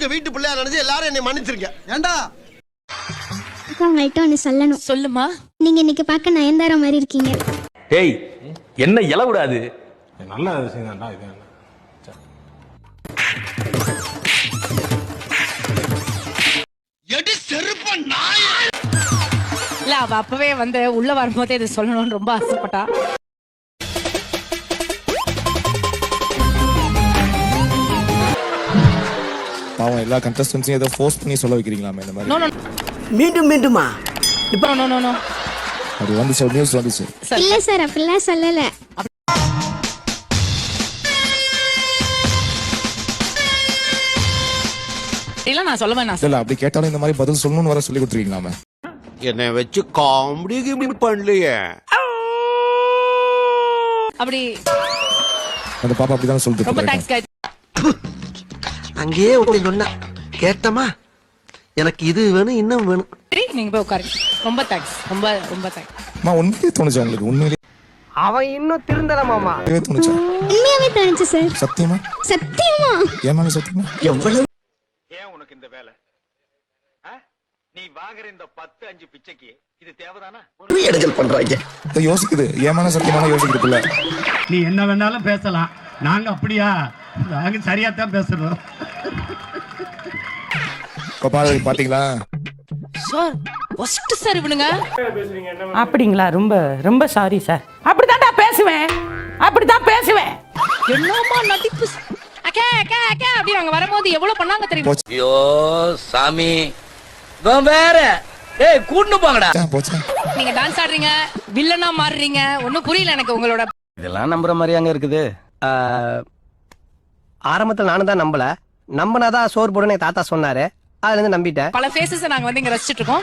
உங்க வீட்டு பிள்ளையா நினைச்சு எல்லாரும் என்னை மன்னிச்சிருக்க ஏண்டா? அக்கா உங்கள்கிட்ட ஒன்று சொல்லணும். சொல்லுமா? நீங்க இன்னைக்கு பார்க்க நயன்தாரா மாதிரி இருக்கீங்க. டேய் என்ன இல விடாது நல்ல விஷயம் தான்டா இது எடி செருப்ப நாய. இல்ல அவ அப்பவே வந்து உள்ள வரும்போதே இது சொல்லணும்னு ரொம்ப ஆசைப்பட்டா. பாவம் எல்லா கண்டஸ்டன்ஸையும் ஏதோ ஃபோர்ஸ் பண்ணி சொல்ல வைக்கிறீங்களாமே இந்த மாதிரி. நோ நோ மீண்டும் மீண்டுமா? இப்போ நோ நோ நோ அது வந்துச்சு நியூஸ் வந்துச்சு. இல்ல சார் அப்படிலாம் சொல்லல. இல்ல நான் சொல்ல வேணாம் இல்ல அப்படி கேட்டாலும் இந்த மாதிரி பதில் சொல்லணும்னு வர சொல்லி கொடுத்துருக்கீங்களாமே என்னை வச்சு காமெடி கிமெடி பண்ணலையே. அப்படி அந்த பாப்பா அப்படிதான் சொல்லிட்டு அங்கேயே ஒருத்தன் சொன்னா கேட்டமா எனக்கு இது வேணும் இன்னும் வேணும். நீங்க போய் உட்காருங்க. ரொம்ப தேங்க்ஸ் ரொம்ப ரொம்ப தேங்க்ஸ் அம்மா உண்மையிலே தோணுச்சா உங்களுக்கு? உண்மையிலேயே அவன் இன்னும் திருந்தல மாமா. தோணுச்சா? உண்மையாவே தோணுச்சு சார் சத்தியமா? சத்தியமா? ஏன் மேல சத்தியமா? எவ்வளவு? ஏன் உனக்கு இந்த வேலை? நீ வாங்குற இந்த பத்து அஞ்சு பிச்சைக்கு இது தேவைதானா? இடைஞ்சல் பண்றாங்க. இதை யோசிக்குது. ஏமான சத்தியமான யோசிக்குது பிள்ளை நீ என்ன வேணாலும் பேசலாம். நாங்க அப்படியா? நாங்க சரியா தான் பேசுறோம். பாப்பா அது பாத்தீங்களா? சார் ஃபர்ஸ்ட் சார் இவனுங்க. அப்படிங்களா? ரொம்ப ரொம்ப சாரி சார் அப்படித்தான்டா பேசுவேன். அப்படித்தான் பேசுவேன். என்னமா நடிப்பு? அக்கா அக்கா அக்கா அப்படி அவங்க வரும்போது எவ்வளவு பண்ணாங்க தெரியுமா? ஐயோ சாமி. வேற. ஏய் கூட்டு போங்கடா. நீங்க டான்ஸ் ஆடுறீங்க வில்லனா மாறுறீங்க. ஒண்ணும் புரியல எனக்கு உங்களோட. இதெல்லாம் நம்புற மாதிரி அங்க இருக்குது. ஆரம்பத்துல நானும் தான் நம்பல. நம்பினாதான் சோறு போடுன்னு என் தாத்தா சொன்னாரு. அதுல இருந்து நம்பிட்டேன். பல ஃபேஸஸ் நாங்க வந்து இங்க ரசிச்சிட்டு இருக்கோம்.